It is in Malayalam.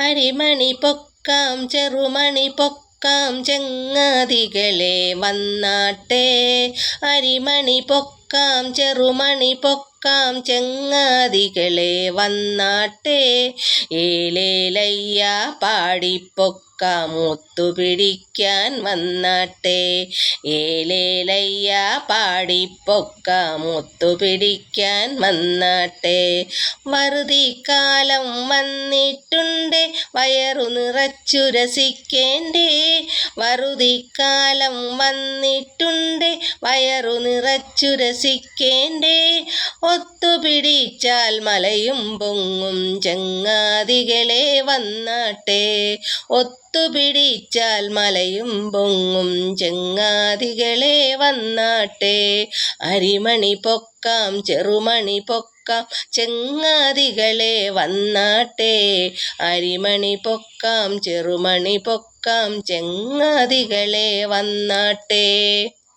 അരിമണി പൊക്കാം ചെറുമണി പൊക്കാം ചെങ്ങാതികളെ വന്നാട്ടെ. അരിമണി പൊക്കാം ചെറുമണി പൊക്കാം ചെങ്ങാതികളെ വന്നാട്ടെ. ഏലേലയ്യ പാടിപ്പൊക്ക മുത്തുപിടിക്കാൻ വന്നാട്ടെ. ഏലേലയ്യ പാടിപ്പൊക്ക മുത്തുപിടിക്കാൻ വന്നാട്ടെ. വറുതിക്കാലം വന്നിട്ടുണ്ട്? വയറു നിറച്ചു രസിക്കേണ്ടേ? വറുതിക്കാലം വന്നിട്ടുണ്ട്. വയറു നിറച്ചു രസിക്കേണ്ടേ? ഒത്തുപിടിച്ചാൽ മലയും പൊങ്ങും ചങ്ങാതികളെ വന്നാട്ടെ. ഒത്തുപിടിച്ചാൽ മലയും പൊങ്ങും ചങ്ങാതികളെ വന്നാട്ടെ. അരിമണി പൊക്കാം ചെറുമണി പൊക്കാം ചെങ്ങാതികളെ വന്നാട്ടെ. അരിമണി പൊക്കാം ചെറുമണി പൊക്കാം ചെങ്ങാതികളെ വന്നാട്ടെ.